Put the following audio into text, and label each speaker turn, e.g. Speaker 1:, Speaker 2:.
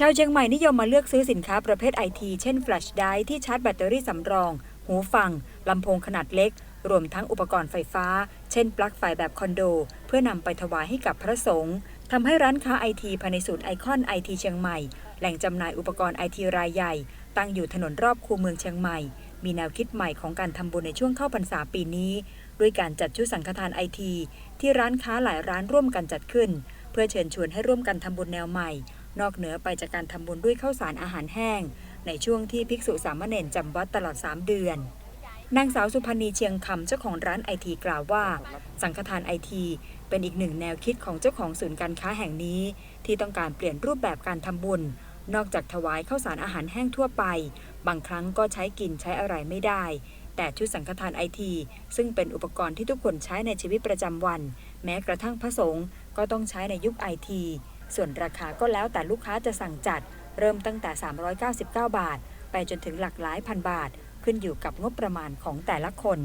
Speaker 1: ชาวเชียงใหม่นิยมมาเลือกซื้อสินค้าประเภทไอทีเช่นแฟลชไดร์ที่ชาร์จแบตเตอรี่สำรอง หูฟัง ลำโพงขนาดเล็ก รวมทั้งอุปกรณ์ไฟฟ้า เช่นปลั๊กไฟแบบคอนโด เพื่อนำไปถวายให้กับพระสงฆ์ทำให้ร้านค้าไอทีภายในศูนย์ไอคอนไอทีเชียงใหม่ แหล่งจำหน่ายอุปกรณ์ไอทีรายใหญ่ ตั้งอยู่ถนนรอบคูเมืองเชียงใหม่ มีแนวคิดใหม่ของการทำบุญในช่วงเข้าพรรษาปีนี้ ด้วยการจัดชุดสังฆทานไอทีที่ร้านค้าหลายร้านร่วมกันจัดขึ้น เพื่อเชิญชวนให้ร่วมกันทำบุญแนวใหม่ นอกเหนือไปจากการทำบุญด้วยข้าวสารอาหารแห้ง ในช่วงที่ภิกษุสามเณรจำวัดตลอด 3 เดือน นางสาวสุพันธ์นีเชียงคำเจ้าของร้านไอทีกล่าวว่า สังฆทานไอทีเป็นอีกหนึ่งแนวคิดของเจ้าของศูนย์การค้าแห่งนี้ ที่ต้องการเปลี่ยนรูปแบบการทำบุญ นอกจากถวายข้าวสารอาหารแห้งทั่วไป บางครั้งก็ใช้กินใช้อะไรไม่ได้ แต่ชุดสังฆทานไอทีซึ่งเป็นอุปกรณ์ที่ทุกคนใช้ในชีวิตประจำวัน แม้กระทั่งพระสงฆ์ก็ต้องใช้ในยุคไอที ส่วนราคาก็แล้วแต่ลูกค้าจะสั่งจัด เริ่มตั้งแต่ 399 บาท ไปจนถึงหลักหลายพันบาท ขึ้นอยู่กับงบประมาณของแต่ละคน